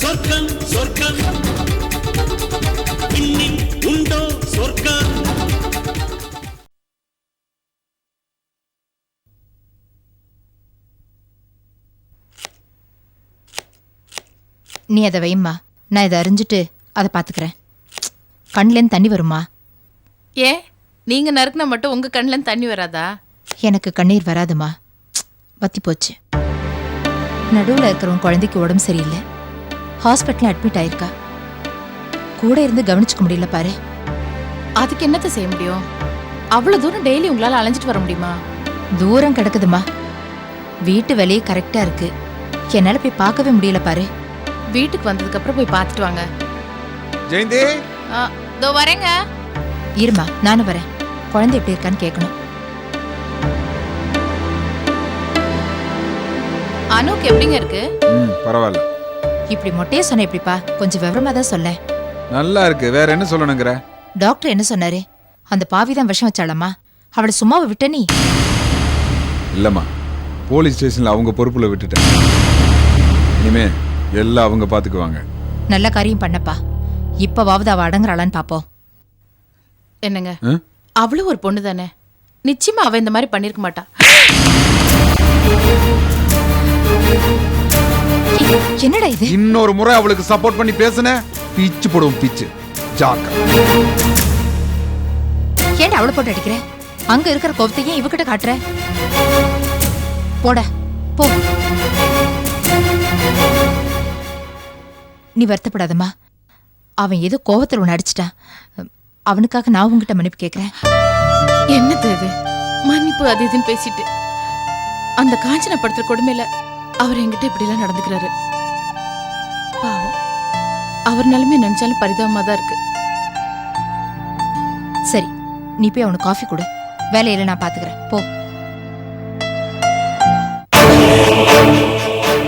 சொர்க்கம் சொர்க்கம் இன்னில் உண்டோ சொர்க்கம்? நீ அதை வைம்மா. நான் இதை அறிஞ்சிட்டு அதை பார்த்துக்கிறேன். கண்லேருந்து தண்ணி வருமா? ஏன்? நீங்க நறுக்குனா மட்டும் உங்க கண்ணுல தண்ணி வராதா? எனக்கு கண்ணீர் வராதுமா. வத்தி போச்சு. நடுவில் இருக்கிறவன் குழந்தைக்கு உடம்பு சரியில்லை. ஹாஸ்பிட்டலில் அட்மிட் ஆயிருக்கா. கூட இருந்து கவனிச்சுக்க முடியல பாரு. அதுக்கு என்னத்த செய்ய முடியும்? அவ்வளவு தூரம் டெய்லி உங்களால அலைஞ்சிட்டு வர முடியுமா? தூரம் கிடக்குதுமா. வீட்டு வேலையே கரெக்டாக இருக்கு. என்னால் போய் பார்க்கவே முடியல பாரு. வீட்டுக்கு வந்ததுக்கு அப்புறம் போய் பார்த்துட்டு வாங்க. ஜெயந்தி? இதோ வரேங்க. இருமா நானும் வரேன். குழந்தை எப்படி இருக்கான்னு கேட்கணும். அனுக்கு எப்படிங்க இருக்கு? ம் பரவாயில்ல. இப்படி மொட்டையே சொன்ன எப்படிப்பா? கொஞ்சம் விவரமா தான் சொல்ல. நல்லா இருக்கு. வேற என்ன சொல்லணுங்கிற? டாக்டர் என்ன சொன்னாரு? அந்த பாவி தான் விஷம் வச்சாளம்மா. அவளை சும்மாவை விட்ட நீ. இல்லம்மா. போலீஸ் ஸ்டேஷன்ல அவங்க பொறுப்புல விட்டுட்டேன். இனிமே எல்லாம் அவங்க பாத்துக்குவாங்க. நல்ல காரியம் பண்ணப்பா. இப்பவாவது அவ அடங்குறாளான்னு பாப்போம். என்னங்க? அவளும் ஒரு பொண்ணு தானே? நிச்சயமா அவ இந்த மாதிரி பண்ணிருக்க மாட்டா. என்னடா இது? இன்னொரு முறை அவளுக்கு சப்போர்ட் பண்ணி பேசுன பிச்சு போடுவோம் பிச்சு. ஜாக்க. ஏன்டா அவளை போட்டு அடிக்கிற? அங்க இருக்கிற கோபத்தையும் இவகிட்ட காட்டுற? போட போ. நீ வருத்தப்படாதம்மா. அவன் ஏதோ கோவத்துல உன்னை அடிச்சிட்டான். அவனுக்காக நான் உங்ககிட்ட மன்னிப்பு கேட்கிறேன் என்னது இது? மன்னிப்பு அது இதுன்னு பேசிட்டு. அந்த காஞ்சனப்படுத்துற கொடுமையில அவர் என்கிட்ட இப்படி எல்லாம் நடந்துக்கிறாரு. பாவம். அவர் நிலைமை நினைச்சாலும் பரிதாபமா தான் இருக்கு. சரி நீ போய் அவனுக்கு காஃபி கொடு. வேலையில நான் பாத்துக்கிறேன். போ.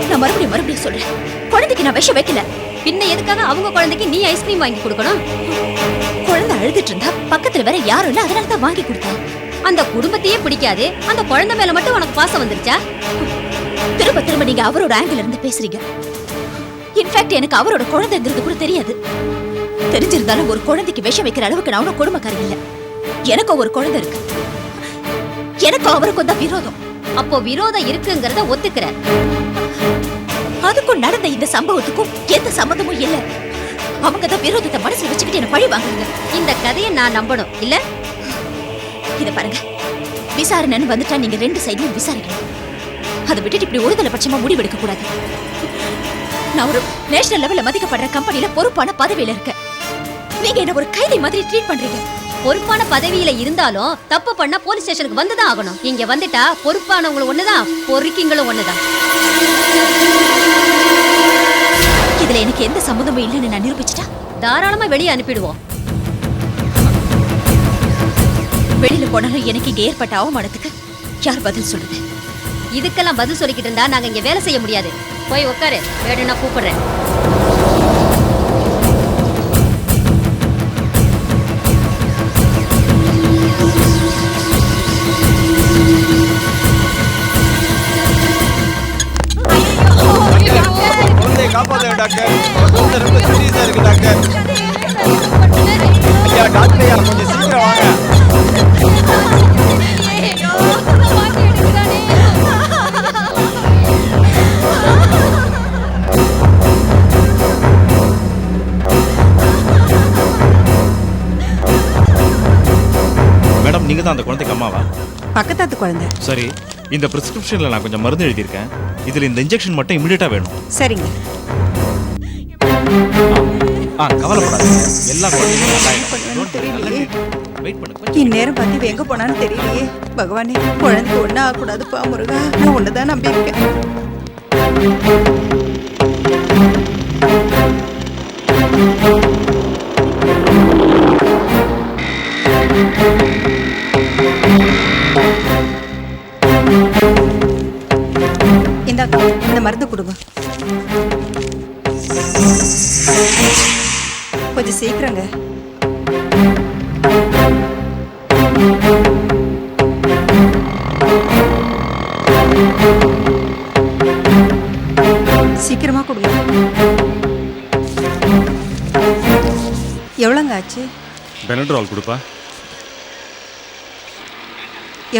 நான் மறுபடியும் மறுபடியும் சொல்றேன். குழந்தைக்கு நான் விஷம் வைக்கல. பின்ன எதுக்காக அவங்க குழந்தைக்கு நீ ஐஸ்கிரீம் வாங்கி கொடுக்கணும்? குழந்தை அழுதுட்டு இருந்தா பக்கத்துல வேற யாரும் இல்ல அதனால தான் வாங்கி கொடுத்தேன். அந்த குடும்பத்தையே பிடிக்காது. அந்த குழந்தை மேல மட்டும் உனக்கு பாசம் வந்துருச்சா? திரும்ப திரும்ப நீங்க அவரோட ஆங்கிள் இருந்து பேசுறீங்க. இன்ஃபேக்ட் எனக்கு அவரோட குழந்தைங்கிறது கூட தெரியாது. தெரிஞ்சிருந்தாலும் ஒரு குழந்தைக்கு விஷம் வைக்கிற அளவுக்கு நான் ஒன்றும் கொடுமைக்காரி இல்ல. எனக்கும் ஒரு குழந்தை இருக்கு. எனக்கும் அவருக்கும் தான் விரோதம். அப்போ விரோதம் இருக்குங்கிறத ஒத்துக்கிற அதுக்கும் நடந்த இந்த சம்பவத்துக்கும் எந்த சம்மந்தமும் இல்லை. அவங்க தான் விரோதத்தை மனசுல வச்சுக்கிட்டு என்ன பழி வாங்குறாங்க. இந்த கதையை நான் நம்பணும் இல்ல? இத பாருங்க. விசாரணைன்னு வந்துட்டா நீங்க ரெண்டு சைடுலயும் விசாரிக்கணும். அதை விட்டுட்டு இப்படி ஒருதலை பட்சமா முடிவெடுக்க கூடாது. நான் ஒரு நேஷனல் லெவல்ல மதிக்கப்படுற கம்பெனில பொறுப்பான பதவியில இருக்கேன். நீங்க என்ன ஒரு கைதி மாதிரி ட்ரீட் பண்றீங்க? பொறுப்பான பதவியில இருந்தாலும் தப்பு பண்ணா போலீஸ் ஸ்டேஷனுக்கு வந்துதான் ஆகணும். இங்க வந்துட்டா பொறுப்பானவங்களும் ஒண்ணுதான் பொறுக்கிங்களும் ஒண்ணுதான். இதுல எனக்கு எந்த சம்மந்தமும் இல்லைன்னு நான் நிரூபிச்சிட்டா? தாராளமா வெளியே அனுப்பிடுவோம். வெளியில போனாலும் எனக்கு இங்க ஏற்பட்ட அவமானத்துக்கு யார் பதில் சொல்றது? இதுக்கெல்லாம் பதில் சொல்லிக்கிட்டு இருந்தா நாங்க இங்க வேலை செய்ய முடியாது. போய் உட்காரு வேணும்னா கூப்பிடுறேன். ஐயா கொஞ்சம் சீக்கிரம் வாங்க மேடம் நீங்க தான் அந்த குழந்தைக்கு அம்மாவா? பக்கத்தாத்து குழந்தை. சரி இந்த பிரிஸ்கிரிப்ஷன்ல நான் கொஞ்சம் மருந்து எழுதியிருக்கேன். இதுல இந்த இன்ஜெக்ஷன் மட்டும் இமிடியேட்டா வேணும். சரிங்க. ஆ கவலைப்படாதீங்க எல்லா குழந்தைங்களும் நல்லா வெயிட் பண்ணுங்க கொஞ்சம் இந்நேரம் பார்த்து இவ எங்க போனான்னு தெரியலையே. பகவானே குழந்தைக்கு ஒன்னும் ஆகக்கூடாதுப்பா முருகா. நான் ஒண்ணுதான் நம்பி இருக்கேன் இந்தாக்கா இந்த மருந்து கொடுங்க கொஞ்சம் சீக்கிரங்க. சீக்கிரமா கொடுங்க. எவ்வளோங்க ஆச்சு? பெனட்ரால் கொடுப்பா.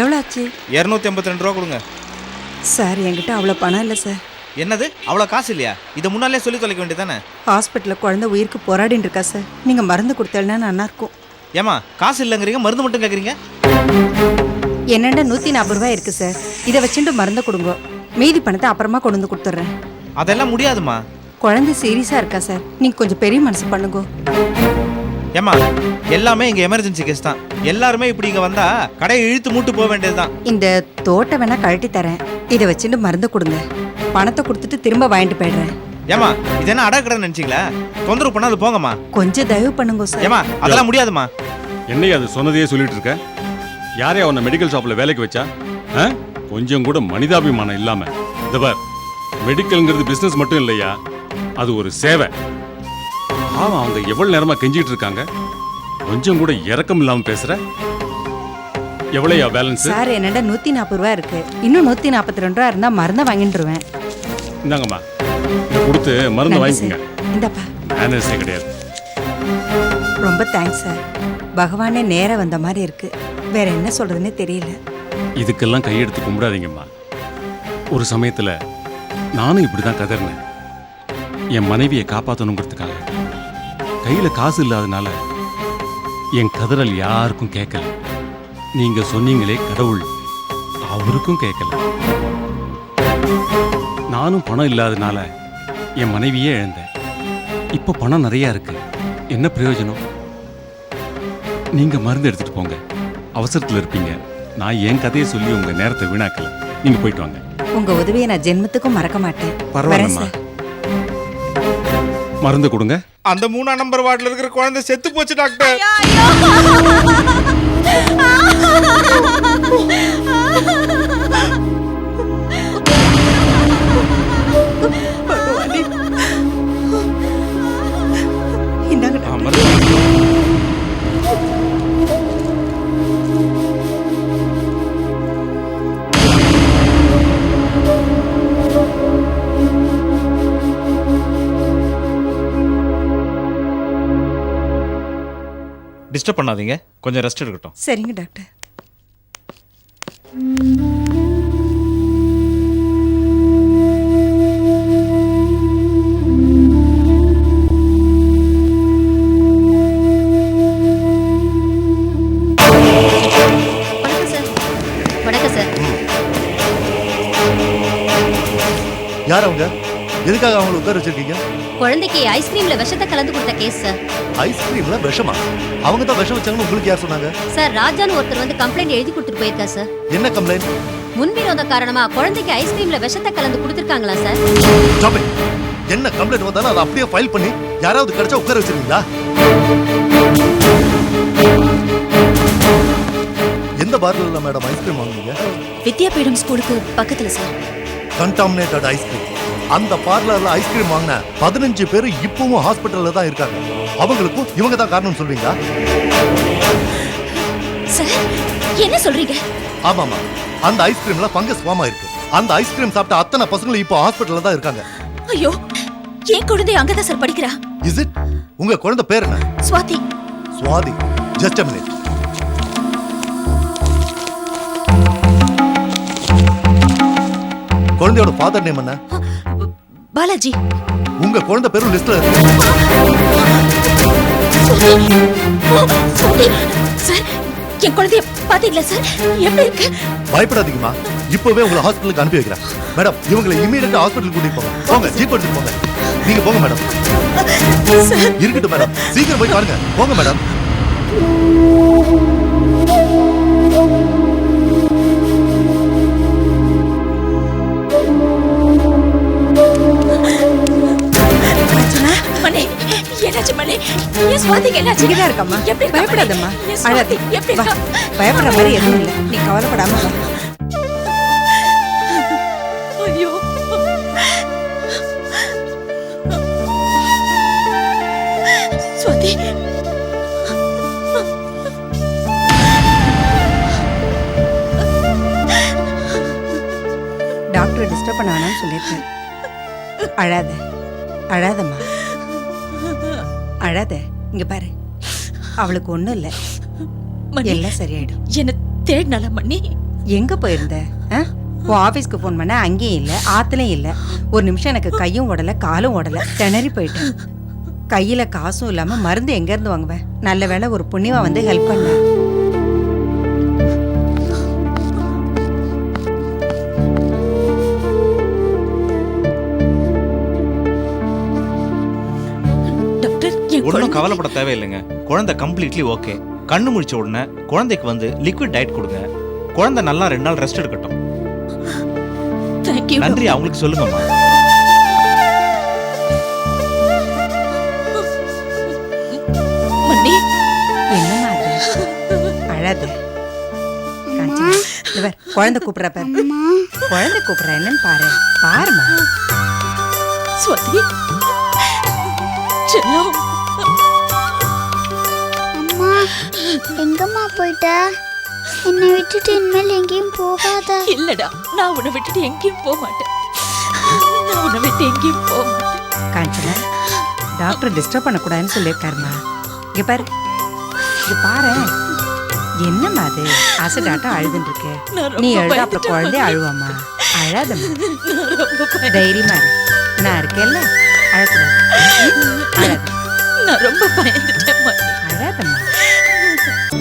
எவ்வளோ ஆச்சு? இரநூத்தி ஐம்பத்தி ரெண்டு ரூபா கொடுங்க. சார் என்கிட்ட அவ்வளோ பணம் இல்லை சார். என்னது? அவ்வளோ காசு இல்லையா? இதை முன்னாலே சொல்லி தொலைக்க வேண்டியதானே ஹாஸ்பிட்டலில் குழந்தை உயிருக்கு போராடின்னு இருக்கா சார்? நீங்கள் மருந்து கொடுத்தேன்னா நல்லா இருக்கும். ஏமா காசு இல்லைங்கிறீங்க மருந்து மட்டும் கேட்குறீங்க என்னென்ன நூற்றி நாற்பது ரூபாய் இருக்கு சார்? இதை வச்சுட்டு மருந்தை கொடுங்க. மீதி பணத்தை அப்புறமா கொண்டு வந்து கொடுத்துட்றேன். அதெல்லாம் முடியாதுமா குழந்தை சீரியஸாக இருக்கா சார்? நீங்கள் கொஞ்சம் பெரிய மனசு பண்ணுங்க. ஏமா எல்லாமே இங்கே எமர்ஜென்சி கேஸ் தான். எல்லாருமே இப்படி இங்கே வந்தா கடையை இழுத்து மூட்டு போக வேண்டியதுதான். இந்த தோட்டை வேணா கழட்டி தரேன். இதை வச்சுட்டு மருந்தை கொடுங்க. பணத்தை கொடுத்துட்டு திரும்ப வாங்கிட்டு போயிடுறேன். ஏமா இது என்ன அடக்கடை நினைச்சீங்களா? தொந்தரவு பண்ணாது போங்கம்மா. கொஞ்சம் தயவு பண்ணுங்க சார். ஏமா அதெல்லாம் முடியாதுமா என்னையா அது சொன்னதையே சொல்லிட்டு இருக்க? யாரையா உன்னை மெடிக்கல் ஷாப்ல வேலைக்கு வச்சா? ஆ? கொஞ்சம் கூட மனிதாபிமானம் இல்லாம. இந்த பார் மெடிக்கல்ங்கிறது பிசினஸ் மட்டும் இல்லையா? அது ஒரு சேவை. ஆமா அவங்க எவ்வளவு நேரமா கெஞ்சிட்டு இருக்காங்க? கொஞ்சம் கூட இறக்கம் இல்லாம பேசுற? எவ்வளையா பேலன்ஸ் சார் என்னடா நூற்றி நாற்பது ரூபா இருக்கு. இன்னும் நூற்றி நாற்பத்தி ரெண்டு ரூபா இருந்தால் மருந்தை வாங்கிட்டுருவேன். இந்தாங்கம்மா. கொடுத்து மருந்து வாங்கிக்கோங்க. இந்தப்பா. மேனர்ஸே கிடையாது. ரொம்ப தேங்க்ஸ் சார் பகவானே நேரா வந்த மாதிரி இருக்கு. வேற என்ன சொல்றதுன்னே தெரியல. இதுக்கெல்லாம் கையெடுத்து கும்பிடாதீங்கம்மா. ஒரு சமயத்துல நானும் இப்படிதான் கதறினேன். என் மனைவியை காப்பாற்றணுங்கிறதுக்காக கையில காசு இல்லாதனால என் கதறல் யாருக்கும் கேட்கல. நீங்க சொன்னீங்களே கடவுள் அவருக்கும் கேட்கல. நானும் பணம் இல்லாதனால என் மனைவியே இழந்தேன். இப்போ பணம் நிறைய இருக்கு. என்ன பிரயோஜனம்? நீங்க மருந்து எடுத்துட்டு போங்க. அவசரத்துல இருப்பீங்க. நான் என் கதையை சொல்லி உங்க நேரத்தை வீணாக்கல. நீங்க போயிட்டு வாங்க. உங்க உதவியை நான் ஜென்மத்துக்கும் மறக்க மாட்டேன். பரவாயில்லம்மா. மருந்து கொடுங்க. அந்த மூணாம் நம்பர் வார்டில் இருக்கிற குழந்தை செத்து போச்சு டாக்டர். டிஸ்டர்ப் பண்ணாதீங்க. கொஞ்சம் ரெஸ்ட் எடுக்கட்டும். சரிங்க டாக்டர் வணக்கம் சார். வணக்கம் சார். யார் அவங்க? எதுக்காக அவங்களை உட்கார வச்சிருக்கீங்க? குழந்தைக்கு ஐஸ்கிரீம்ல விஷத்தை கலந்து கொடுத்த கேஸ் சார் ஐஸ்கிரீம்ல விஷமா? அவங்க தான் விஷம் வச்சாங்கன்னு உங்களுக்கு யார் சொன்னாங்க? சார் ராஜான்னு ஒருத்தர் வந்து கம்ப்ளைண்ட் எழுதி கொடுத்துட்டு போயிருக்கா சார் என்ன கம்ப்ளைண்ட் முன்விரோத காரணமா குழந்தைக்கு ஐஸ்கிரீம்ல விஷத்தை கலந்து கொடுத்துருக்காங்களா சார் என்ன கம்ப்ளைண்ட் வந்தாலும் அதை அப்படியே ஃபைல் பண்ணி யாராவது கிடைச்சா உட்கார வச்சிருக்கீங்களா எந்த பார்ல மேடம் ஐஸ்கிரீம் வாங்குனீங்க? வித்யாபீடம் ஸ்கூலுக்கு பக்கத்துல சார் கண்டாமினேட்டட் ஐஸ்கிரீம் அந்த பார்லர்ல ஐஸ்கிரீம் வாங்கின பதினஞ்சு பேர் இப்பவும் ஹாஸ்பிட்டல்ல தான் இருக்காங்க. அவங்களுக்கும் இவங்க தான் காரணம் சொல்றீங்களா? சார் என்ன சொல்றீங்க? ஆமாமா அந்த ஐஸ்கிரீம்ல ஃபங்கஸ் ஃபார்ம் ஆயிருக்கு. அந்த ஐஸ்கிரீம் சாப்பிட்ட அத்தனை பசங்களும் இப்போ ஹாஸ்பிட்டல்ல தான் இருக்காங்க. ஐயோ என் குழந்தை அங்கதான் சார் படிக்கிறா. இஸ் இட் உங்க குழந்தை பேர் என்ன? சுவாதி. சுவாதி. ஜஸ்ட் மினிட் குழந்தையோட ஃபாதர் நேம் என்ன? பாலாஜி. உங்க குழந்தை பேரும் லிஸ்ட்ல சார் என் குழந்தைய பாத்தீங்களா சார்? எப்படி இருக்கு? பயப்படாதீங்கம்மா. இப்பவே உங்களை ஹாஸ்பிட்டலுக்கு அனுப்பி வைக்கிறேன். மேடம் இவங்களை இமீடியட்டா ஹாஸ்பிட்டல் கூட்டிட்டு போங்க. போங்க ஜீப் எடுத்துட்டு போங்க. நீங்க போங்க மேடம் இருக்கட்டும் மேடம் சீக்கிரம் போய் பாருங்க. போங்க மேடம் என்னாச்சு மணி ஏன் சுவாதிக்கு என்னாச்சு? இங்கதான் இருக்கம்மா. எப்படி? பயப்படாதம்மா. அழாது. எப்படி பயப்படுற மாதிரி எதுவும் இல்லை. நீ கவலைப்படாம வா. ஐயோ. சுவாதி. டாக்டர் டிஸ்டர்ப் பண்ண வேணாம்னு சொல்லியிருக்கேன். அழாத. அழாதம்மா. அழாத. இங்க பாரு. அவளுக்கு ஒண்ணும் இல்ல. மணி எல்லாம் சரியாயிடும். என்ன தேடினால மண்ணி எங்க போயிருந்த? ஆ? உன் ஆபீஸ்க்கு ஃபோன் பண்ண அங்கேயும் இல்ல ஆத்துலயும் இல்ல. ஒரு நிமிஷம் எனக்கு கையும் ஓடல காலும் ஓடல. திணறி போயிட்டேன். கையில காசும் இல்லாம மருந்து எங்க இருந்து வாங்குவேன்? நல்ல வேளை ஒரு புண்ணியவா வந்து ஹெல்ப் பண்ண ஒன்றும் கவலைப்பட தேவையில்லைங்க. குழந்தை கம்ப்ளீட்லி ஓகே கண்ணு முழிச்ச உடனே குழந்தைக்கு வந்து லிக்விட் டயட் கொடுங்க. குழந்தை நல்லா ரெண்டு நாள் ரெஸ்ட் எடுக்கட்டும். Thank you, நன்றி அவங்களுக்கு சொல்லுங்கம்மா அழாத. குழந்தை கூப்பிடுற பாரு. குழந்தை கூப்பிடுற என்னன்னு பாரு. பாருமா ஸ்வதி செல்லம். எங்கம்மா போயிட்ட? என்னை விட்டுட்டு இனிமேல் எங்கேயும் போகாத. இல்லடா நான் உன்னை விட்டுட்டு எங்கேயும் போக மாட்டேன். நான் உன்னை விட்டு எங்கேயும் போக மாட்டேன். காஞ்சனா டாக்டர் டிஸ்டர்ப் பண்ணக்கூடாதுன்னு சொல்லியிருக்காருமா. இங்க பாரு. இங்க பாரு. என்னம்மா அது? அசடாட்டம் அழுதுன்னு இருக்கு நீ எழுத அப்புறம் பயந்துட்டேன் குழந்தை மணி. அழுவாமா? அழாதம்மா. தைரியமா இரு. நான் இருக்கேன்ல அழக்கூடாது. அழாத நான் ரொம்ப பயந்துட்டேன். அழாதம்மா.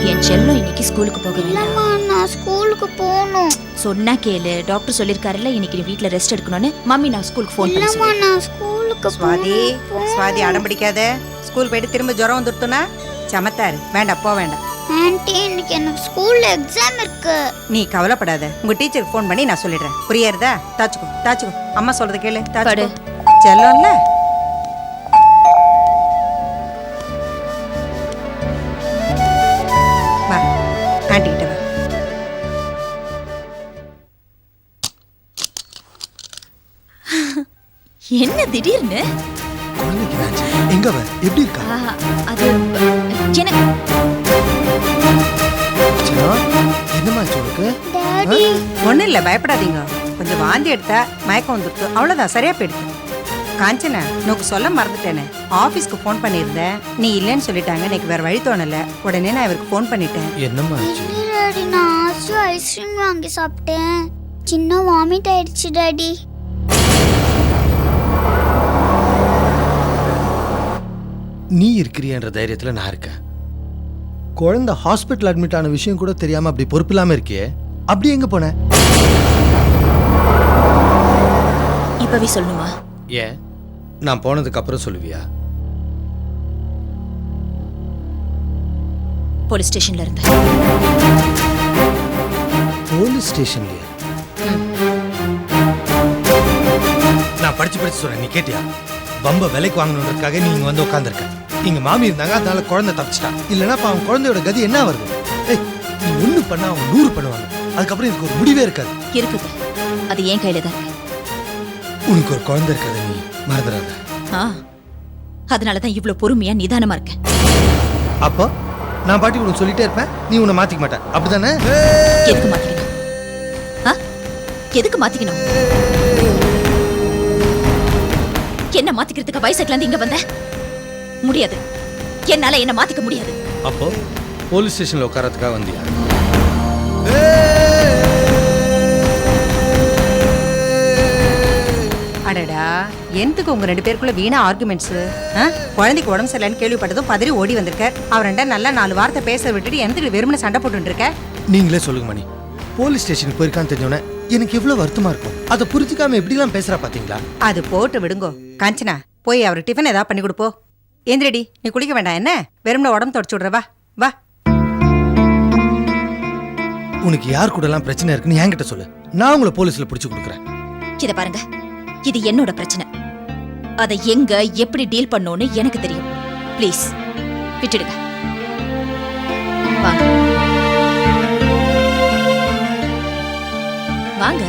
என் செல்லம் இன்னைக்கு ஸ்கூலுக்கு போக வேண்டாம். இல்லம்மா நான் ஸ்கூலுக்கு போகணும். சொன்னா கேளு. டாக்டர் சொல்லிருக்காருல்ல இன்னைக்கு நீ வீட்ல ரெஸ்ட் எடுக்கணும்னு. மம்மி நான் ஸ்கூலுக்கு ஃபோன் பண்ணி இல்லம்மா. நான் ஸ்கூலுக்கு சுவாதி போகணும். சுவாதி அடம் பிடிக்காத. ஸ்கூல் போயிட்டு திரும்ப ஜுரம் வந்துருத்துனா சமத்தாரு. வேண்டாம் போ வேண்டாம். ஆன்ட்டி இன்னைக்கு எனக்கு ஸ்கூல்ல எக்ஸாம் இருக்கு. நீ கவலைப்படாத. உங்க டீச்சருக்கு ஃபோன் பண்ணி நான் சொல்லிடுறேன். புரியுறதா? தாச்சுக்கோ தாச்சுக்கோ. அம்மா சொல்றது கேளு தாச்சுக்கோ. செல்லம்ல? என்ன திடீர்னு? எங்க அவ? எப்படி இருக்கா? அது எனக்கு என்னமா உனக்கு? டாடி ஒண்ணும் இல்ல பயப்படாதீங்க. கொஞ்சம் வாந்தி எடுத்தா மயக்கம் வந்துருக்கு. அவ்வளவுதான் சரியா போயிடுச்சு. காஞ்சனா நோக்கு சொல்ல மறந்துட்டேனே. ஆபீஸ்க்கு ஃபோன் பண்ணியிருந்தேன். நீ இல்லைன்னு சொல்லிட்டாங்க. எனக்கு வேற வழி தோணல. உடனே நான் இவருக்கு ஃபோன் பண்ணிட்டேன். என்னம்மா இல்லை டாடி நான் ஆசையா ஐஸ்கிரீம் வாங்கி சாப்பிட்டேன். சின்ன வாமிட் ஆயிடுச்சு டாடி நீ இருக்கிறியன்ற தைரியத்துல நான் இருக்கேன். குழந்தை ஹாஸ்பிட்டல் அட்மிட் ஆன விஷயம் கூட தெரியாம அப்படி பொறுப்பில்லாம இருக்கியே அப்படி எங்க போன? இப்பவே சொல்லணுமா? ஏன்? நான் போனதுக்கு அப்புறம் சொல்லுவியா? போலீஸ் ஸ்டேஷன்ல இருந்து. போலீஸ் ஸ்டேஷன்லயா? நான் படிச்சு படிச்சு சொல்றேன் நீ கேட்டியா? பம்ப விலைக்கு வாங்கணுன்றதுக்காக நீ இங்க வந்து உட்காந்துருக்க இங்க மாமி இருந்தாங்க அதனால குழந்தை தப்பிச்சிட்டா. இல்லைன்னா அப்ப அவன் குழந்தையோட கதி என்ன வருது ஏய் நீ ஒண்ணு பண்ணா அவங்க நூறு பண்ணுவாங்க. அதுக்கப்புறம் இதுக்கு ஒரு முடிவே இருக்காது. இருக்குது. அது என் கையில தான் உனக்கு ஒரு குழந்தை இருக்கிறத நீ மறந்துடாத. ஆ அதனால தான் இவ்ளோ பொறுமையா நிதானமா இருக்கேன் அப்போ நான் பாட்டி உனக்கு சொல்லிட்டே இருப்பேன். நீ உன்னை மாத்திக்க மாட்டேன் அப்படிதானே எதுக்கு மாத்திக்கணும்? ஆ? எதுக்கு மாத்திக்கணும்? என்ன மாத்திக்கிறதுக்கு? பைசைக்கிள் இருந்து இங்க வந்த? முடியாது. என்னால என்ன மாத்திக்க முடியாது. அப்போ போலீஸ் ஸ்டேஷன்ல உட்காரத்துக்காக வந்தியா? அடடா எதுக்கு உங்க ரெண்டு பேருக்குள்ள வீணா ஆர்குமெண்ட்ஸ் குழந்தைக்கு உடம்பு சரியில்லைன்னு கேள்விப்பட்டதும் பதறி ஓடி வந்திருக்கார் அவர் ரெண்டா நல்லா நாலு வார்த்தை பேச விட்டுட்டு எந்த வெறுமனை சண்டை போட்டு இருக்க நீங்களே சொல்லுங்க மணி. போலீஸ் ஸ்டேஷனுக்கு போயிருக்கான்னு தெரிஞ்சோன்னே எனக்கு எவ்வளவு வருத்தமா இருக்கும். அதை புரிஞ்சுக்காம எப்படிலாம் பேசுறா பாத்தீங்களா? அது போட்டு விடுங்கோ. காஞ்சனா போய் அவர் டிஃபன் ஏதாவது பண்ணி கொடுப்போ. ஏந்திரடி நீ குளிக்க வேண்டாம் என்ன? வெறும்ன உடம்பு தொடச்சு விடுற வா வா. உனக்கு யார் கூட எல்லாம் பிரச்சனை இருக்குன்னு என்கிட்ட சொல்லு. நான் உங்களை போலீஸ்ல பிடிச்சு கொடுக்குறேன். இத பாருங்க. இது என்னோட பிரச்சனை. அதை எங்க எப்படி டீல் பண்ணணும்னு எனக்கு தெரியும். ப்ளீஸ் விட்டுடுங்க. வாங்க. வாங்க.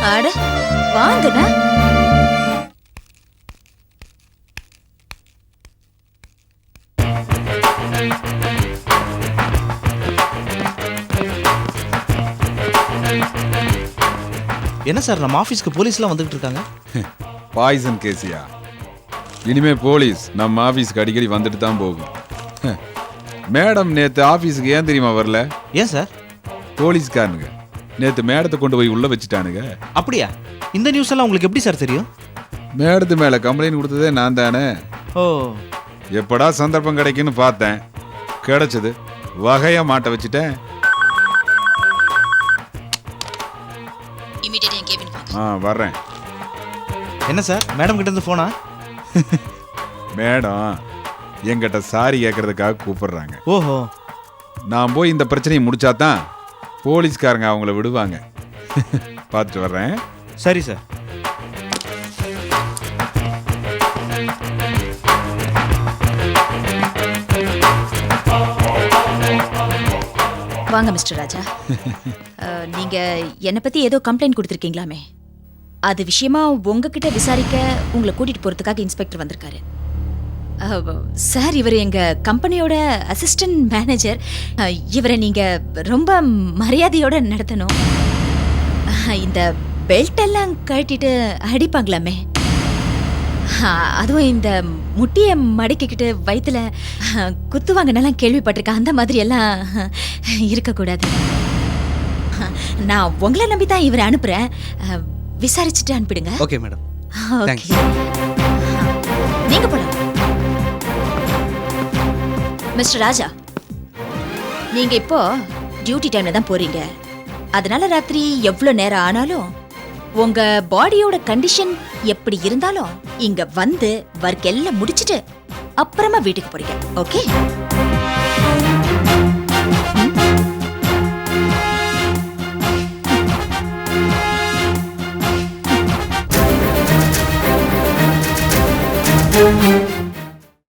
அட வாங்கண்ணா. என்ன சார் நம்ம ஆஃபீஸ்க்கு போலீஸ்லாம் வந்துகிட்டு இருக்காங்க? பாய்சன் கேசியா இனிமே போலீஸ் நம்ம ஆபீஸ்க்கு அடிக்கடி வந்துட்டு தான் போகும். மேடம் நேத்து ஆபீஸுக்கு ஏன் தெரியுமா வரல? ஏன் சார்? போலீஸ்காரனுங்க. நேத்து மேடத்தை கொண்டு போய் உள்ள வச்சுட்டானுங்க. அப்படியா? இந்த நியூஸ் எல்லாம் உங்களுக்கு எப்படி சார் தெரியும்? மேடத்து மேல கம்ப்ளைண்ட் கொடுத்ததே நான் தானே? ஓ. எப்படா சந்தர்ப்பம் கிடைக்குன்னு பார்த்தேன். கிடைச்சது. வகையா மாட்ட வச்சுட்டேன். இமீடியட் என் கேபின் வாங்க ஆ வர்றேன். என்ன சார்? மேடம் கிட்ட இருந்து போனா? மேடம் என்கிட்ட சாரி கேட்கறதுக்காக கூப்பிடுறாங்க. ஓஹோ. நான் போய் இந்த பிரச்சனையை முடிச்சாதான் போலீஸ்காரங்க அவங்கள விடுவாங்க. பார்த்துட்டு வர்றேன். சரி சார். வாங்க மிஸ்டர் ராஜா. நீங்க என்னை பத்தி ஏதோ கம்ப்ளைண்ட் கொடுத்துருக்கீங்களாமே? அது விஷயமா உங்ககிட்ட விசாரிக்க உங்களை கூட்டிட்டு போறதுக்காக இன்ஸ்பெக்டர் வந்திருக்காரு. சார் இவர் எங்க கம்பெனியோட அசிஸ்டன்ட் மேனேஜர் இவரை நீங்க ரொம்ப மரியாதையோட நடத்தணும். இந்த பெல்ட் எல்லாம் கழட்டிட்டு அடிப்பாங்களாமே? அதுவும் இந்த முட்டியை மடக்கிக்கிட்டு வயிற்றுல குத்துவாங்கன்னெல்லாம் கேள்விப்பட்டிருக்கேன். அந்த மாதிரி எல்லாம் இருக்கக்கூடாது. நான் உங்களை நம்பி தான் இவரை அனுப்புறேன். விசாரிச்சுட்டு அனுப்பிடுங்க. ஓகே மேடம் ஓகே நீங்க போலாம். மிஸ்டர் ராஜா நீங்க இப்போ டியூட்டி டைம்ல தான் போறீங்க. அதனால ராத்திரி எவ்வளவு நேரம் ஆனாலும் உங்க பாடியோட கண்டிஷன் எப்படி இருந்தாலும் இங்க வந்து ஒர்க் எல்லாம் முடிச்சிட்டு அப்புறமா வீட்டுக்கு போறீங்க. ஓகே ஆ